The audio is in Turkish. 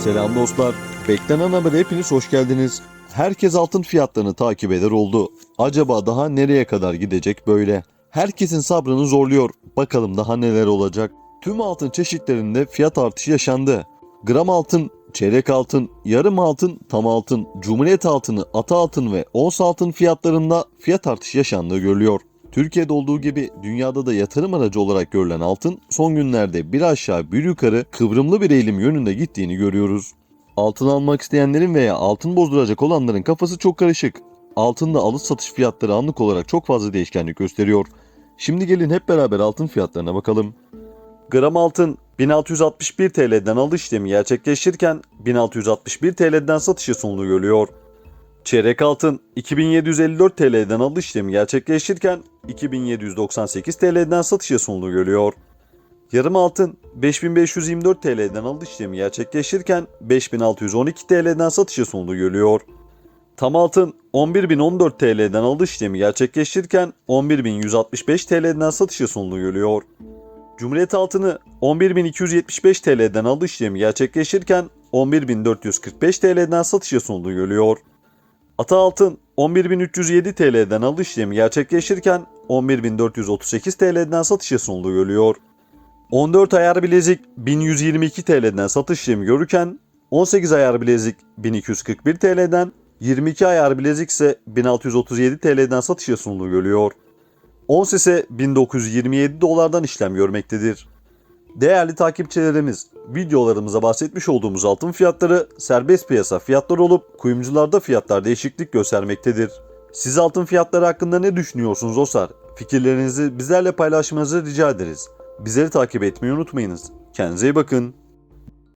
Selam dostlar. Beklenen habere hepiniz hoş geldiniz. Herkes altın fiyatlarını takip eder oldu. Acaba daha nereye kadar gidecek böyle? Herkesin sabrını zorluyor. Bakalım daha neler olacak. Tüm altın çeşitlerinde fiyat artışı yaşandı. Gram altın, çeyrek altın, yarım altın, tam altın, cumhuriyet altını, ata altın ve ons altın fiyatlarında fiyat artışı yaşandığı görülüyor. Türkiye'de olduğu gibi dünyada da yatırım aracı olarak görülen altın son günlerde bir aşağı bir yukarı kıvrımlı bir eğilim yönünde gittiğini görüyoruz. Altın almak isteyenlerin veya altın bozduracak olanların kafası çok karışık. Altında alış satış fiyatları anlık olarak çok fazla değişkenlik gösteriyor. Şimdi gelin hep beraber altın fiyatlarına bakalım. Gram altın 1661 TL'den alış işlemi gerçekleşirken 1661 TL'den satışı sonunu görüyor. Çeyrek altın 2754 TL'den alış işlemi gerçekleşirken 2798 TL'den satışa sonunu görüyor. Yarım altın 5524 TL'den alış işlemi gerçekleşirken 5612 TL'den satışa sonunu görüyor. Tam altın 11014 TL'den alış işlemi gerçekleşirken 11165 TL'den satışa sonunu görüyor. Cumhuriyet altını 11275 TL'den alış işlemi gerçekleşirken 11445 TL'den satışa sonunu görüyor. Ata altın 11.307 TL'den alış işlemi gerçekleşirken 11.438 TL'den satışa sonunu görüyor. 14 ayar bilezik 1122 TL'den satış işlemi görürken 18 ayar bilezik 1241 TL'den 22 ayar bilezik ise 1637 TL'den satışa sunulu görüyor. Ons ise 1927 dolardan işlem görmektedir. Değerli takipçilerimiz, videolarımıza bahsetmiş olduğumuz altın fiyatları serbest piyasa fiyatları olup kuyumcularda fiyatlar değişiklik göstermektedir. Siz altın fiyatları hakkında ne düşünüyorsunuz Osar? Fikirlerinizi bizlerle paylaşmanızı rica ederiz. Bizleri takip etmeyi unutmayınız. Kendinize iyi bakın.